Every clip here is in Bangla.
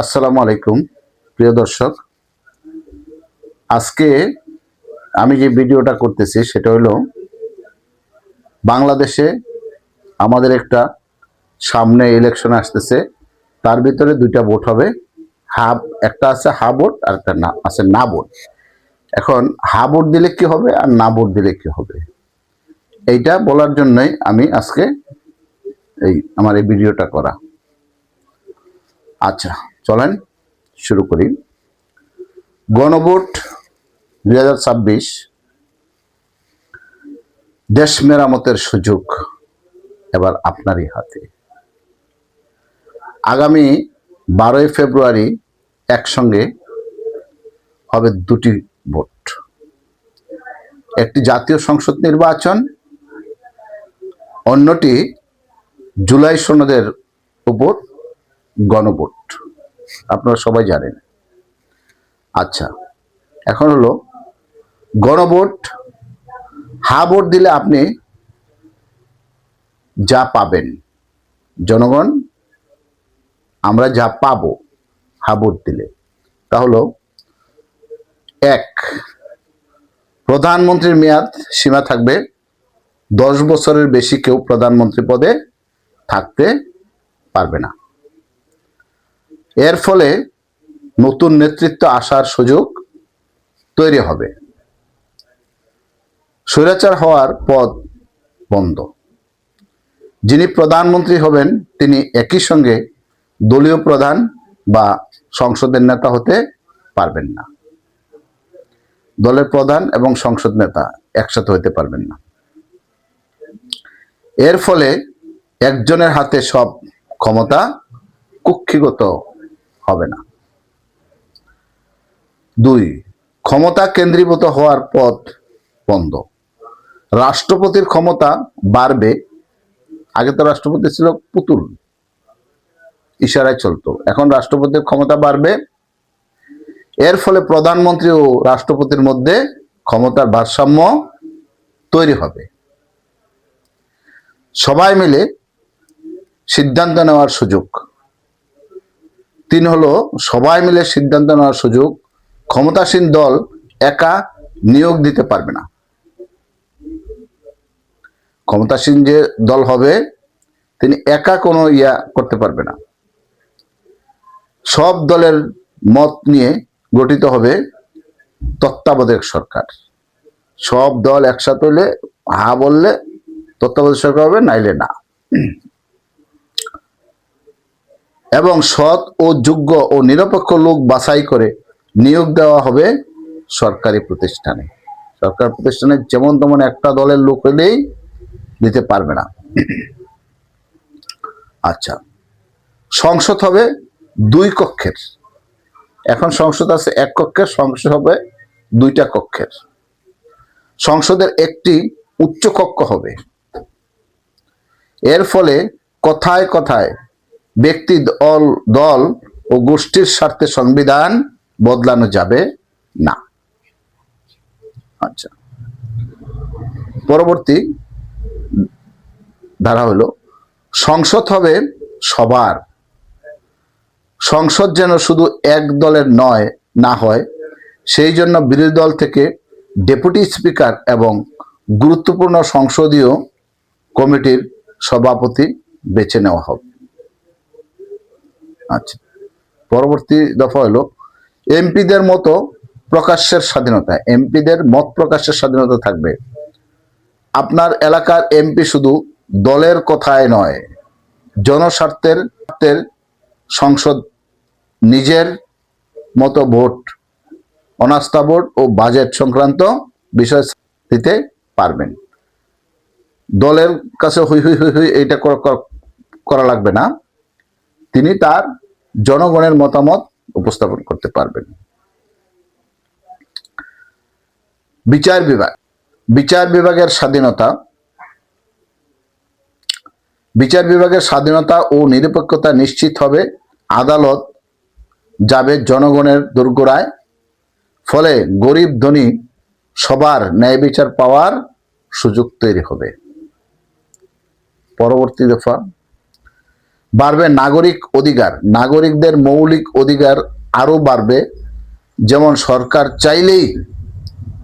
আসসালামু আলাইকুম, প্রিয় দর্শক। আজকে আমি যে ভিডিওটা করতেছি সেটা হলো, বাংলাদেশে আমাদের একটা সামনে ইলেকশন আসতেছে। তার ভিতরে দুইটা ভোট হবে। হাব, একটা আছে হা ভোট আর একটা না, আছে না ভোট এখন হা ভোট দিলে কি হবে আর না ভোট দিলে কি হবে? এইটা বলার জন্যই আমি আজকে এই, আমার এই ভিডিওটা করা। আচ্ছা। চলেন শুরু করি। গণভোট দুই হাজার ছাব্বিশ, দেশ মেরামতের সুযোগ এবার আপনারই হাতে। আগামী বারোই ফেব্রুয়ারি একসঙ্গে হবে দুটি ভোট। একটি জাতীয় সংসদ নির্বাচন, অন্যটি জুলাই সনদের উপর গণভোট। আপনারা সবাই জানেন। আচ্ছা এখন হলো গণভোট, হা ভোট দিলে আপনি যা পাবেন। জনগণ, আমরা যা পাব হা ভোট দিলে। তা হলো, এক, প্রধানমন্ত্রীর মেয়াদ সীমা থাকবে দশ বছরের বেশি কেউ প্রধানমন্ত্রী পদে থাকতে পারবে না। এর ফলে নতুন নেতৃত্ব আসার সুযোগ তৈরি হবে। স্বৈরাচার হওয়ার পথ বন্ধ। যিনি প্রধানমন্ত্রী হবেন, তিনি একই সঙ্গে দলীয় প্রধান বা সংসদের নেতা হতে পারবেন না। দলের প্রধান এবং সংসদ নেতা একসাথে হতে পারবেন না। এর ফলে একজনের হাতে সব ক্ষমতা কুক্ষিগত হবে না। দুই, ক্ষমতা কেন্দ্রীভূত হওয়ার পথ বন্ধ। রাষ্ট্রপতির ক্ষমতা বাড়বে, আগে তো রাষ্ট্রপতি ছিল পুতুল, ইশারায় চলতো। এখন রাষ্ট্রপতির ক্ষমতা বাড়বে, এর ফলে প্রধানমন্ত্রী ও রাষ্ট্রপতির মধ্যে ক্ষমতার ভারসাম্য তৈরি হবে। সবাই মিলে সিদ্ধান্ত নেওয়ার সুযোগ। তিন হলো সবাই মিলে সিদ্ধান্ত নেওয়ার সুযোগ। ক্ষমতাসীন দল একা নিয়োগ দিতে পারবে না। ক্ষমতাসীন যে দল হবে, তিনি একা কোনো ইয়া করতে পারবে না। সব দলের মত নিয়ে গঠিত হবে তত্ত্বাবধায়ক সরকার। সব দল একসাথে হলে হা বললে তত্ত্বাবধায়ক সরকার হবে, নাইলে না। এবং সৎ ও যোগ্য ও নিরপেক্ষ লোক বাছাই করে নিয়োগ দেওয়া হবে সরকারি প্রতিষ্ঠানে। সরকার প্রতিষ্ঠানে যেমন তেমন একটা দলের লোক হলেই দিতে পারবে না। আচ্ছা সংসদ হবে দুই কক্ষের। এখন সংসদ আছে এক কক্ষের, সংসদ হবে দুইটা কক্ষের। সংসদের একটি উচ্চ কক্ষ হবে। এর ফলে কথায় কথায় ব্যক্তি দল দল ও গোষ্ঠীর স্বার্থে সংবিধান বদলানো যাবে না। আচ্ছা। পরবর্তী ধারা হলো, সংসদ হবে সবার। সংসদ যেন শুধু এক দলের নয়, না হয়, সেই জন্য বিরোধী দল থেকে ডেপুটি স্পিকার এবং গুরুত্বপূর্ণ সংসদীয় কমিটির সভাপতি বেছে নেওয়া হবে। আচ্ছা। পরবর্তী দফা হলো এমপিদের মতো প্রকাশের স্বাধীনতা, এমপিদের মত প্রকাশের স্বাধীনতা থাকবে। আপনার এলাকার এমপি শুধু দলের কথায় নয়, জনস্বার্থের সংসদ নিজের মতো ভোট, অনাস্থা ভোট ও বাজেট সংক্রান্ত বিষয় দিতে পারবেন। দলের কাছে হুই হুই হুই হুই এইটা করা লাগবে না। তিনি তার জনগণের মতামত উপস্থাপন করতে পারবেন। বিচার বিভাগ, বিচার বিভাগের স্বাধীনতা, বিচার বিভাগের স্বাধীনতা ও নিরপেক্ষতা নিশ্চিত হবে, আদালত যাবে জনগণের দুর্গরায় ফলে গরিব ধনী সবার ন্যায় বিচার পাওয়ার সুযোগ তৈরি হবে। পরবর্তী দফা বাড়বে নাগরিক অধিকার। নাগরিকদের মৌলিক অধিকার আরও বাড়বে। যেমন সরকার চাইলেই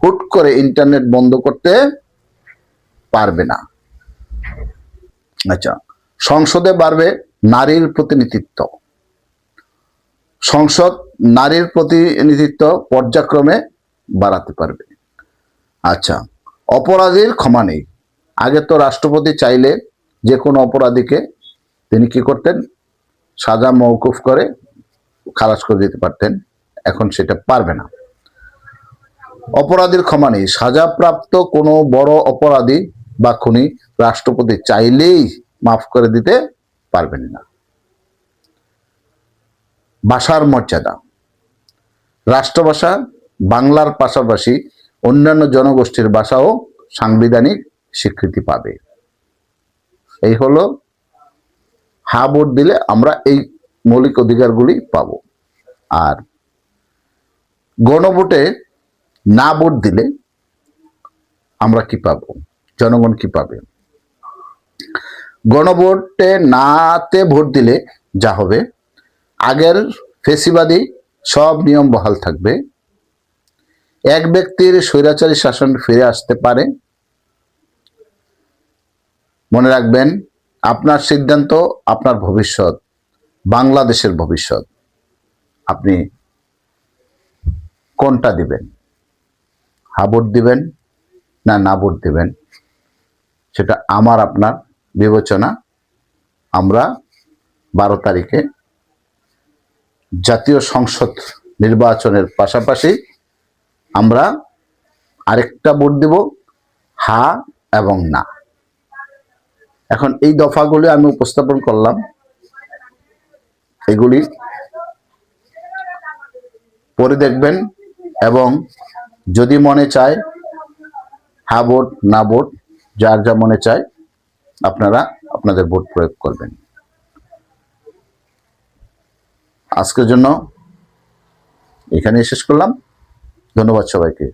হুট করে ইন্টারনেট বন্ধ করতে পারবে না। আচ্ছা সংসদে বাড়বে নারীর প্রতিনিধিত্ব। সংসদ নারীর প্রতিনিধিত্ব পর্যায়ক্রমে বাড়াতে পারবে। আচ্ছা অপরাধীর ক্ষমা নেই। আগে তো রাষ্ট্রপতি চাইলে যে কোনো অপরাধীকে তিনি কি করতেন? সাজা মৌকুফ করে খালাস করে দিতে পারতেন। এখন সেটা পারবে না। অপরাধীর ক্ষমা নেই। সাজাপ্রাপ্ত কোনো বড় অপরাধী বা খুনি রাষ্ট্রপতি চাইলেই মাফ করে দিতে পারবেন না। ভাষার মর্যাদা। রাষ্ট্রভাষা বাংলার পাশাপাশি অন্যান্য জনগোষ্ঠীর ভাষাও সাংবিধানিক স্বীকৃতি পাবে। এই হলো হা ভোট দিলে আমরা এই মৌলিক অধিকারগুলি পাব। আর গণভোটে না ভোট দিলে আমরা কি পাব? জনগণ কি পাবে? গণভোটে নাতে ভোট দিলে যা হবে। আগের ফেসিবাদী সব নিয়ম বহাল থাকবে। এক ব্যক্তির স্বৈরাচারী শাসন ফিরে আসতে পারে। মনে রাখবেন আপনার সিদ্ধান্ত, আপনার ভবিষ্যৎ, বাংলাদেশের ভবিষ্যৎ। আপনি কোনটা দিবেন? হা ভোট দিবেন না না ভোট দিবেন? সেটা আমার, আপনার বিবেচনা। আমরা বারো তারিখে জাতীয় সংসদ নির্বাচনের পাশাপাশি আমরা আরেকটা ভোট দেব, হা এবং না। এখন এই দফাগুলি আমি উপস্থাপন করলাম। এগুলি পরে দেখবেন এবং যদি মনে চায় হা ভোট, না ভোট, যার যা মনে চায় আপনারা আপনাদের ভোট প্রয়োগ করবেন। আজকের জন্য এখানেই শেষ করলাম। ধন্যবাদ সবাইকে।